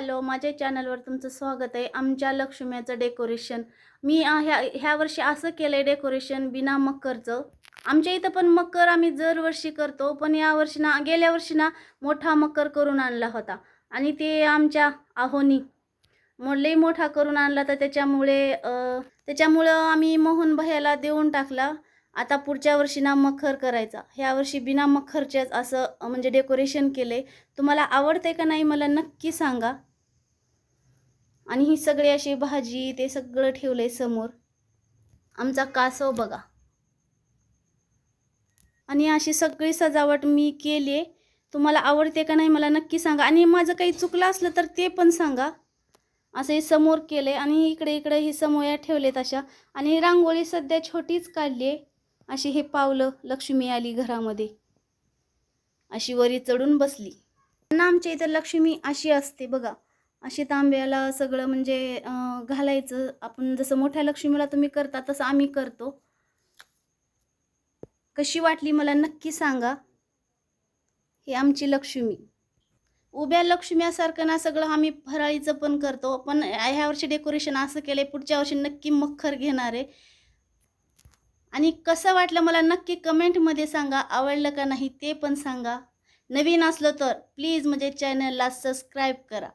Hello माझ्या चॅनलवर तुमचं स्वागत आहे. आमच्या लक्ष्म्याचं डेकोरेशन. मी ह्या ह्या वर्षी असं केलं आहे डेकोरेशन बिना मकरचं. आमच्या इथं पण मकर आम्ही दरवर्षी करतो पण या वर्षी ना गेल्या वर्षी ना मोठा मकर करून आणला होता. आणि ते आमच्या आहोनी मग लई मोठा करून आणला तर त्याच्यामुळे त्याच्यामुळं आम्ही मोहन भैयाला देऊन टाकला. आता पुढच्या वर्षी ना मखर करायचा. ह्या वर्षी बिना मखरच्याच असं म्हणजे डेकोरेशन केले तुम्हाला आवडते का नाही मला नक्की सांगा. आणि ही सगळी अशी भाजी ते सगळं ठेवलं आहे समोर. आमचा कासव बघा. आणि अशी सगळी सजावट मी केली आहे तुम्हाला आवडते का नाही मला नक्की सांगा. आणि माझं काही चुकलं असलं तर ते पण सांगा. असं हे समोर केले आणि इकडे इकडे ही समोया ठेवलेत अशा. आणि रांगोळी सध्या छोटीच काढली आहे अशी हे पावलं लक्ष्मी आली घरामध्ये. अशी वरी चढून बसली. ना आमच्या इथं लक्ष्मी अशी असते बघा. अशी तांब्याला सगळं म्हणजे घालायचं. आपण जसं मोठ्या लक्ष्मीला तुम्ही करता तसं आम्ही करतो. कशी वाटली मला नक्की सांगा. हे आमची लक्ष्मी. उभ्या लक्ष्म्यासारखं ना सगळं आम्ही फराळीचं पण करतो. पण ह्या वर्षी डेकोरेशन असं केलं आहे पुढच्या वर्षी नक्की मखर घेणार आहे. आणि कसं वाटलं मला नक्की कमेंटमध्ये सांगा. आवडलं का नाही ते पण सांगा. नवीन असलं तर प्लीज म्हणजे चॅनलला सबस्क्राईब करा.